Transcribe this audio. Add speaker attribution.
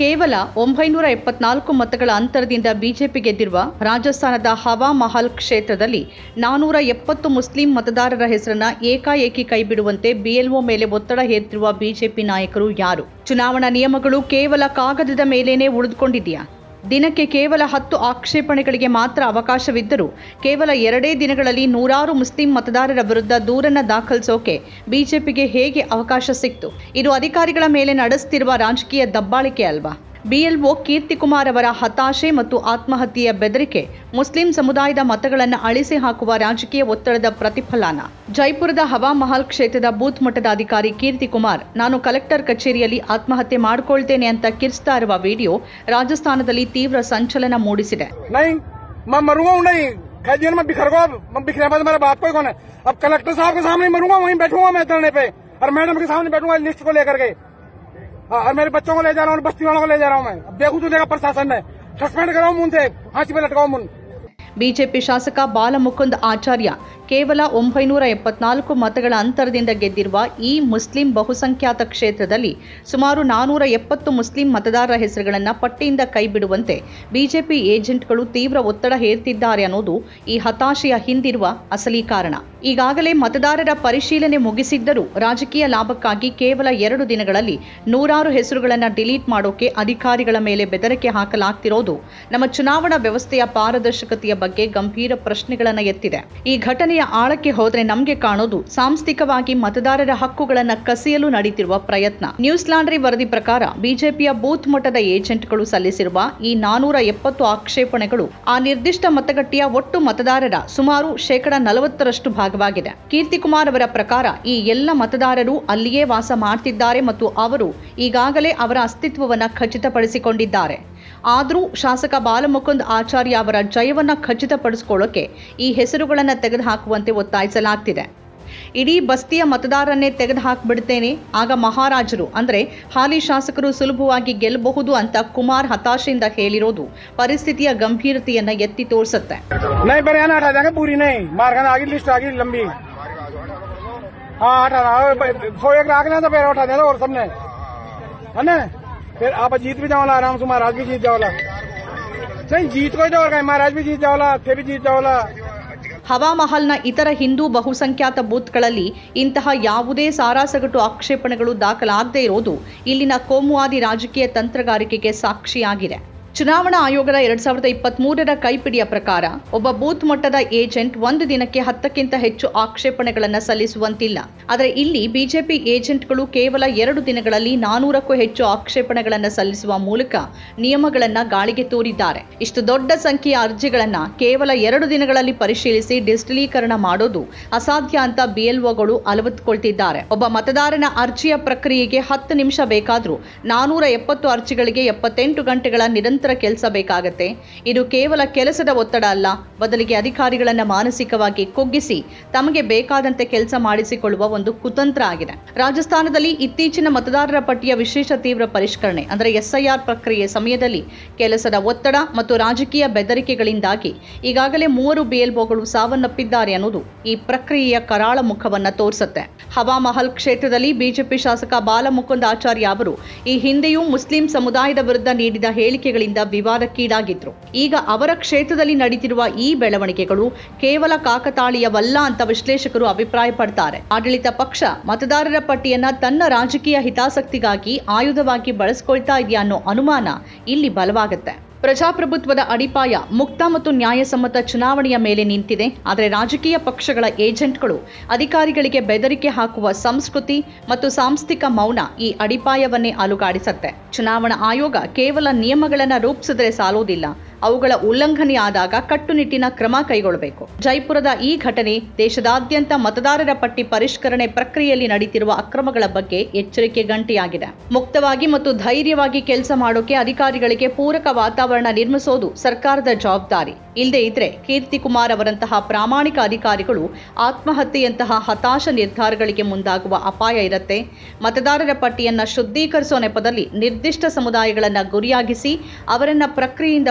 Speaker 1: ಕೇವಲ ಒಂಬೈನೂರ ಎಪ್ಪತ್ನಾಲ್ಕು ಮತಗಳ ಅಂತರದಿಂದ ಬಿಜೆಪಿ ಗೆದ್ದಿರುವ ರಾಜಸ್ಥಾನದ ಹವಾ ಮಹಲ್ ಕ್ಷೇತ್ರದಲ್ಲಿ ನಾನೂರ ಎಪ್ಪತ್ತು ಮುಸ್ಲಿಂ ಮತದಾರರ ಹೆಸರನ್ನ ಏಕಾಏಕಿ ಕೈಬಿಡುವಂತೆ ಬಿಎಲ್ಒ ಮೇಲೆ ಒತ್ತಡ ಹೇರ್ತಿರುವ ಬಿಜೆಪಿ ನಾಯಕರು ಯಾರು? ಚುನಾವಣಾ ನಿಯಮಗಳು ಕೇವಲ ಕಾಗದದ ಮೇಲೇನೆ ಉಳಿದುಕೊಂಡಿದೆಯಾ? ದಿನಕ್ಕೆ ಕೇವಲ ಹತ್ತು ಆಕ್ಷೇಪಣೆಗಳಿಗೆ ಮಾತ್ರ ಅವಕಾಶವಿದ್ದರೂ ಕೇವಲ ಎರಡೇ ದಿನಗಳಲ್ಲಿ ನೂರಾರು ಮುಸ್ಲಿಂ ಮತದಾರರ ವಿರುದ್ಧ ದೂರನ್ನ ದಾಖಲಿಸೋಕೆ ಬಿಜೆಪಿಗೆ ಹೇಗೆ ಅವಕಾಶ ಸಿಕ್ತು? ಇದು ಅಧಿಕಾರಿಗಳ ಮೇಲೆ ನಡೆಸುತ್ತಿರುವ ರಾಜಕೀಯ ದಬ್ಬಾಳಿಕೆ ಅಲ್ವಾ? ಬಿಎಲ್ಒ ಕೀರ್ತಿಕುಮಾರ್ ಅವರ ಹತಾಶೆ ಮತ್ತು ಆತ್ಮಹತ್ಯೆಯ ಬೆದರಿಕೆ, ಮುಸ್ಲಿಂ ಸಮುದಾಯದ ಮತಗಳನ್ನು ಅಳಿಸಿ ಹಾಕುವ ರಾಜಕೀಯ ಒತ್ತಡದ ಪ್ರತಿಫಲನ. ಜೈಪುರದ ಹವಾ ಮಹಲ್ ಕ್ಷೇತ್ರದ ಬೂತ್ ಮಟ್ಟದ ಅಧಿಕಾರಿ ಕೀರ್ತಿಕುಮಾರ್, ನಾನು ಕಲೆಕ್ಟರ್ ಕಚೇರಿಯಲ್ಲಿ ಆತ್ಮಹತ್ಯೆ ಮಾಡಿಕೊಳ್ತೇನೆ ಅಂತ ಕಿರ್ಸ್ತಾ ಇರುವ ವಿಡಿಯೋ ರಾಜಸ್ಥಾನದಲ್ಲಿ ತೀವ್ರ ಸಂಚಲನ ಮೂಡಿಸಿದೆ.
Speaker 2: ಕಲೆಕ್ಟರ್ हूं नहीं खैजियन में बिखर गो मैं बिखरे बाद मेरा बात कोई कौन है अब कलेक्टर साहब के सामने मरूंगा वहीं बैठूंगा मैं धरने पे और मैडम के सामने बैठूंगा लिस्ट को लेकर के हाँ, और मेरे बच्चों को ले जा रहा हूँ बस्ती वालों को ले जा रहा हूँ मैं अब देखू तो देखा प्रशासन ने सस्पेंड कराओ मुन से फांसी पे लटकाओ मुन
Speaker 1: ಬಿಜೆಪಿ ಶಾಸಕ ಬಾಲಮುಕುಂದ್ ಆಚಾರ್ಯ ಕೇವಲ ಒಂಬೈನೂರ ಎಪ್ಪತ್ನಾಲ್ಕು ಮತಗಳ ಅಂತರದಿಂದ ಗೆದ್ದಿರುವ ಈ ಮುಸ್ಲಿಂ ಬಹುಸಂಖ್ಯಾತ ಕ್ಷೇತ್ರದಲ್ಲಿ ಸುಮಾರು ನಾನೂರ ಎಪ್ಪತ್ತು ಮುಸ್ಲಿಂ ಮತದಾರರ ಹೆಸರುಗಳನ್ನು ಪಟ್ಟಿಯಿಂದ ಕೈಬಿಡುವಂತೆ ಬಿಜೆಪಿ ಏಜೆಂಟ್ಗಳು ತೀವ್ರ ಒತ್ತಡ ಹೇರ್ತಿದ್ದಾರೆ ಅನ್ನೋದು ಈ ಹತಾಶೆಯ ಹಿಂದಿರುವ ಅಸಲಿ ಕಾರಣ. ಈಗಾಗಲೇ ಮತದಾರರ ಪರಿಶೀಲನೆ ಮುಗಿಸಿದ್ದರೂ ರಾಜಕೀಯ ಲಾಭಕ್ಕಾಗಿ ಕೇವಲ ಎರಡು ದಿನಗಳಲ್ಲಿ ನೂರಾರು ಹೆಸರುಗಳನ್ನು ಡಿಲೀಟ್ ಮಾಡೋಕೆ ಅಧಿಕಾರಿಗಳ ಮೇಲೆ ಬೆದರಿಕೆ ಹಾಕಲಾಗ್ತಿರೋದು ನಮ್ಮ ಚುನಾವಣಾ ವ್ಯವಸ್ಥೆಯ ಪಾರದರ್ಶಕತೆಯ ಬಗ್ಗೆ ಗಂಭೀರ ಪ್ರಶ್ನೆಗಳನ್ನು ಎತ್ತಿದೆ. ಈ ಘಟನೆಯ ಆಳಕ್ಕೆ ಹೋದ್ರೆ ನಮಗೆ ಕಾಣೋದು ಸಾಂಸ್ಥಿಕವಾಗಿ ಮತದಾರರ ಹಕ್ಕುಗಳನ್ನು ಕಸಿಯಲು ನಡೆಯುತ್ತಿರುವ ಪ್ರಯತ್ನ. ನ್ಯೂಸ್ ಲಾಂಡ್ರಿ ವರದಿ ಪ್ರಕಾರ ಬಿಜೆಪಿಯ ಬೂತ್ ಮಟ್ಟದ ಏಜೆಂಟ್ಗಳು ಸಲ್ಲಿಸಿರುವ ಈ ನಾನೂರ ಎಪ್ಪತ್ತು ಆಕ್ಷೇಪಣೆಗಳು ಆ ನಿರ್ದಿಷ್ಟ ಮತಗಟ್ಟೆಯ ಒಟ್ಟು ಮತದಾರರ ಸುಮಾರು ಶೇಕಡ ನಲವತ್ತರಷ್ಟು ಭಾಗವಾಗಿದೆ. ಕೀರ್ತಿಕುಮಾರ್ ಅವರ ಪ್ರಕಾರ ಈ ಎಲ್ಲ ಮತದಾರರು ಅಲ್ಲಿಯೇ ವಾಸ ಮಾಡ್ತಿದ್ದಾರೆ ಮತ್ತು ಅವರು ಈಗಾಗಲೇ ಅವರ ಅಸ್ತಿತ್ವವನ್ನು ಖಚಿತಪಡಿಸಿಕೊಂಡಿದ್ದಾರೆ. ಆದರೂ ಶಾಸಕ ಬಾಲಮುಕುಂದ್ ಆಚಾರ್ಯ ಅವರ ಜಯವನ್ನ ಖಚಿತಪಡಿಸಿಕೊಳ್ಳೋಕೆ ಈ ಹೆಸರುಗಳನ್ನು ತೆಗೆದುಹಾಕುವಂತೆ ಒತ್ತಾಯಿಸಲಾಗ್ತಿದೆ ಇಡೀ ಬಸ್ತಿಯ ಮತದಾರನ್ನೇ ತೆಗೆದುಹಾಕ್ಬಿಡ್ತೇನೆ ಆಗ ಮಹಾರಾಜರು ಅಂದ್ರೆ ಹಾಲಿ ಶಾಸಕರು ಸುಲಭವಾಗಿ ಗೆಲ್ಲಬಹುದು ಅಂತ ಕುಮಾರ್ ಹತಾಶೆಯಿಂದ ಹೇಳಿರೋದು ಪರಿಸ್ಥಿತಿಯ ಗಂಭೀರತೆಯನ್ನ ಎತ್ತಿ ತೋರಿಸುತ್ತೆ
Speaker 2: नहीं बरियाना हटा देंगे पूरी नहीं मारखाना आगे लिस्ट आगे लंबी हाँ हटाना सौ एक राख लेना तो फिर उठा देना और सबने है ना फिर आप जीत भी जाओला आराम से महाराज भी जीत जाओला नहीं जीत को जाओगा महाराज भी जीत जाओला थे भी जीत जाओला
Speaker 1: ಹವಾಮಹಲ್ನ ಇತರ ಹಿಂದೂ ಬಹುಸಂಖ್ಯಾತ ಬೂತ್ಗಳಲ್ಲಿ ಇಂತಹ ಯಾವುದೇ ಸಾರಾಸಗಟು ಆಕ್ಷೇಪಣೆಗಳು ದಾಖಲಾಗದೇ ಇರೋದು ಇಲ್ಲಿನ ಕೋಮುವಾದಿ ರಾಜಕೀಯ ತಂತ್ರಗಾರಿಕೆಗೆ ಸಾಕ್ಷಿಯಾಗಿದೆ ಚುನಾವಣಾ ಆಯೋಗದ ಎರಡ್ ಸಾವಿರದ ಇಪ್ಪತ್ಮೂರರ ಕೈಪಿಡಿಯ ಪ್ರಕಾರ, ಒಬ್ಬ ಬೂತ್ ಮಟ್ಟದ ಏಜೆಂಟ್ ಒಂದು ದಿನಕ್ಕೆ ಹತ್ತಕ್ಕಿಂತ ಹೆಚ್ಚು ಆಕ್ಷೇಪಣೆಗಳನ್ನು ಸಲ್ಲಿಸುವಂತಿಲ್ಲ. ಆದರೆ ಇಲ್ಲಿ ಬಿಜೆಪಿ ಏಜೆಂಟ್ಗಳು ಕೇವಲ ಎರಡು ದಿನಗಳಲ್ಲಿ ನಾನೂರಕ್ಕೂ ಹೆಚ್ಚು ಆಕ್ಷೇಪಣೆಗಳನ್ನು ಸಲ್ಲಿಸುವ ಮೂಲಕ ನಿಯಮಗಳನ್ನು ಗಾಳಿಗೆ ತೂರಿದ್ದಾರೆ. ಇಷ್ಟು ದೊಡ್ಡ ಸಂಖ್ಯೆಯ ಅರ್ಜಿಗಳನ್ನು ಕೇವಲ ಎರಡು ದಿನಗಳಲ್ಲಿ ಪರಿಶೀಲಿಸಿ ಡಿಜಿಟಲೀಕರಣ ಮಾಡೋದು ಅಸಾಧ್ಯ ಅಂತ ಬಿಎಲ್ಒಗಳು ಅಲವತ್ತುಕೊಳ್ತಿದ್ದಾರೆ ಒಬ್ಬ ಮತದಾರನ ಅರ್ಜಿಯ ಪ್ರಕ್ರಿಯೆಗೆ ಹತ್ತು ನಿಮಿಷ ಬೇಕಾದರೂ ನಾನೂರ ಎಪ್ಪತ್ತು ಅರ್ಜಿಗಳಿಗೆ ಎಪ್ಪತ್ತೆಂಟು ಗಂಟೆಗಳ ನಿರಂತರ ಕೆಲಸ ಬೇಕಾಗತ್ತೆ. ಇದು ಕೇವಲ ಕೆಲಸದ ಒತ್ತಡ ಅಲ್ಲ, ಬದಲಿಗೆ ಅಧಿಕಾರಿಗಳನ್ನ ಮಾನಸಿಕವಾಗಿ ಕುಗ್ಗಿಸಿ, ತಮಗೆ ಬೇಕಾದಂತೆ ಕೆಲಸ ಮಾಡಿಸಿಕೊಳ್ಳುವ ಒಂದು ಕುತಂತ್ರ ಆಗಿದೆ. ರಾಜಸ್ಥಾನದಲ್ಲಿ ಇತ್ತೀಚಿನ ಮತದಾರರ ಪಟ್ಟಿಯ ವಿಶೇಷ ತೀವ್ರ ಪರಿಷ್ಕರಣೆ, ಅಂದರೆ ಎಸ್ಐಆರ್ ಪ್ರಕ್ರಿಯೆ ಸಮಯದಲ್ಲಿ ಕೆಲಸದ ಒತ್ತಡ ಮತ್ತು ರಾಜಕೀಯ ಬೆದರಿಕೆಗಳಿಂದಾಗಿ ಈಗಾಗಲೇ ಮೂವರು ಬಿಎಲ್ಬೋಗಳು ಸಾವನ್ನಪ್ಪಿದ್ದಾರೆ ಅನ್ನೋದು ಈ ಪ್ರಕ್ರಿಯೆಯ ಕರಾಳ ಮುಖವನ್ನ ತೋರಿಸುತ್ತೆ. ಹವಾಮಹಲ್ ಕ್ಷೇತ್ರದಲ್ಲಿ ಬಿಜೆಪಿ ಶಾಸಕ ಬಾಲಮುಕುಂದ್ ಆಚಾರ್ಯ ಅವರು ಈ ಹಿಂದೆಯೂ ಮುಸ್ಲಿಂ ಸಮುದಾಯದ ವಿರುದ್ಧ ನೀಡಿದ ಹೇಳಿಕೆಗಳಿಂದ ವಿವಾದಕ್ಕೀಡಾಗಿದ್ರು. ಈಗ ಅವರ ಕ್ಷೇತ್ರದಲ್ಲಿ ನಡೀತಿರುವ ಈ ಬೆಳವಣಿಗೆಗಳು ಕೇವಲ ಕಾಕತಾಳೀಯವಲ್ಲ ಅಂತ ವಿಶ್ಲೇಷಕರು ಅಭಿಪ್ರಾಯಪಡ್ತಾರೆ. ಆಡಳಿತ ಪಕ್ಷ ಮತದಾರರ ಪಟ್ಟಿಯನ್ನ ತನ್ನ ರಾಜಕೀಯ ಹಿತಾಸಕ್ತಿಗಾಗಿ ಆಯುಧವಾಗಿ ಬಳಸ್ಕೊಳ್ತಾ ಇದೆಯಾ ಅನ್ನೋ ಅನುಮಾನ ಇಲ್ಲಿ ಬಲವಾಗುತ್ತೆ. ಪ್ರಜಾಪ್ರಭುತ್ವದ ಅಡಿಪಾಯ ಮುಕ್ತ ಮತ್ತು ನ್ಯಾಯಸಮ್ಮತ ಚುನಾವಣೆಯ ಮೇಲೆ ನಿಂತಿದೆ. ಆದರೆ ರಾಜಕೀಯ ಪಕ್ಷಗಳ ಏಜೆಂಟ್ಗಳು ಅಧಿಕಾರಿಗಳಿಗೆ ಬೆದರಿಕೆ ಹಾಕುವ ಸಂಸ್ಕೃತಿ ಮತ್ತು ಸಾಂಸ್ಥಿಕ ಮೌನ ಈ ಅಡಿಪಾಯವನ್ನೇ ಅಲುಗಾಡಿಸುತ್ತೆ. ಚುನಾವಣಾ ಆಯೋಗ ಕೇವಲ ನಿಯಮಗಳನ್ನು ರೂಪಿಸಿದ್ರೆ ಸಾಲೋದಿಲ್ಲ ಅವುಗಳ ಉಲ್ಲಂಘನೆ ಆದಾಗ ಕಟ್ಟುನಿಟ್ಟಿನ ಕ್ರಮ ಕೈಗೊಳ್ಳಬೇಕು. ಜೈಪುರದ ಈ ಘಟನೆ ದೇಶದಾದ್ಯಂತ ಮತದಾರರ ಪಟ್ಟಿ ಪರಿಷ್ಕರಣೆ ಪ್ರಕ್ರಿಯೆಯಲ್ಲಿ ನಡೀತಿರುವ ಅಕ್ರಮಗಳ ಬಗ್ಗೆ ಎಚ್ಚರಿಕೆ ಗಂಟೆಯಾಗಿದೆ. ಮುಕ್ತವಾಗಿ ಮತ್ತು ಧೈರ್ಯವಾಗಿ ಕೆಲಸ ಮಾಡೋಕೆ ಅಧಿಕಾರಿಗಳಿಗೆ ಪೂರಕ ವಾತಾವರಣ ನಿರ್ಮಿಸೋದು ಸರ್ಕಾರದ ಜವಾಬ್ದಾರಿ. ಇಲ್ಲದೆ ಇದ್ರೆ ಕೀರ್ತಿಕುಮಾರ್ ಅವರಂತಹ ಪ್ರಾಮಾಣಿಕ ಅಧಿಕಾರಿಗಳು ಆತ್ಮಹತ್ಯೆಯಂತಹ ಹತಾಶ ನಿರ್ಧಾರಗಳಿಗೆ ಮುಂದಾಗುವ ಅಪಾಯ ಇರುತ್ತೆ. ಮತದಾರರ ಪಟ್ಟಿಯನ್ನ ಶುದ್ಧೀಕರಿಸುವ ನೆಪದಲ್ಲಿ ನಿರ್ದಿಷ್ಟ ಸಮುದಾಯಗಳನ್ನ ಗುರಿಯಾಗಿಸಿ ಅವರನ್ನ ಪ್ರಕ್ರಿಯೆಯಿಂದ